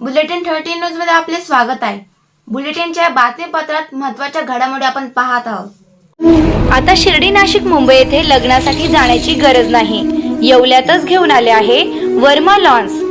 Bulletin thirty न्यूजमध्ये आपले स्वागत आहे. बुलेटिनच्या बातमीपत्रात महत्त्वाच्या घडामोडी आपण पाहत आहोत. आता शिर्डी नाशिक मुंबई येथे लग्नासाठी जाण्याची गरज नाही. येवल्यातच घेऊन आले आहे वर्मा लॉन्स.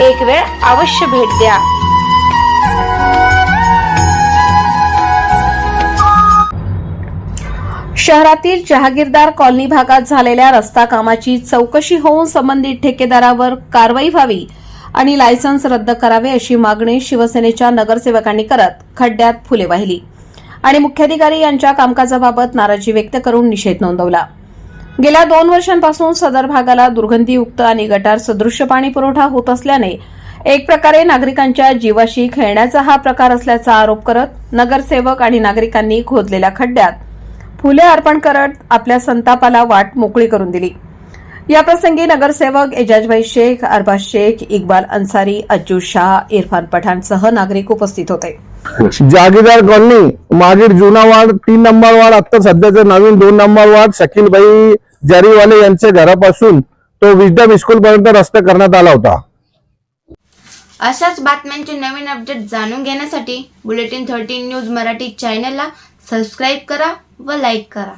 एक वेळ अवश्य भेट द्या. शहरातील जहागीरदार कॉलनी भागात झालेल्या रस्ता कामाची चौकशी होऊन संबंधित ठेकेदारावर कारवाई व्हावी आणि लायसन्स रद्द करावे अशी मागणी शिवसेनेच्या नगरसेवकांनी करत खड्ड्यात फुले वाहिली. आणि मुख्याधिकारी यांच्या कामकाजाबाबत नाराजी व्यक्त करून निषेध नोंदवला. गेल्या दोन वर्षांपासून सदर भागाला दुर्गंधीयुक्त आणि गटार सदृश्य पाणी पुरवठा होत असल्याने एक प्रकारे नागरिकांच्या जीवाशी खेळण्याचा हा प्रकार असल्याचा आरोप करत नगरसेवक आणि नागरिकांनी खोदलेल्या खड्ड्यात फुले अर्पण करत आपल्या संतापाला वाट मोकळी करून दिली. याप्रसंगी नगरसेवक एजाजभाई शेख अरबाज शेख इक्बाल अन्सारी अज्जू शाह इरफान पठाणसह नागरिक उपस्थित होते. जागीदार कॉलनी मागील जुना वार्ड तीन नंबर वार्ड आता सध्याचं नवीन दोन नंबर वार्ड शकीलबाई जरीवाले यांच्या घरापासून तो विजडम स्कूल पर्यंत रस्ता करण्यात आला होता. अशाच बातम्यांचे नवीन अपडेट जाणून घेण्यासाठी बुलेटिन थर्टीन न्यूज मराठी चॅनलला सबस्क्राईब करा व लाईक करा.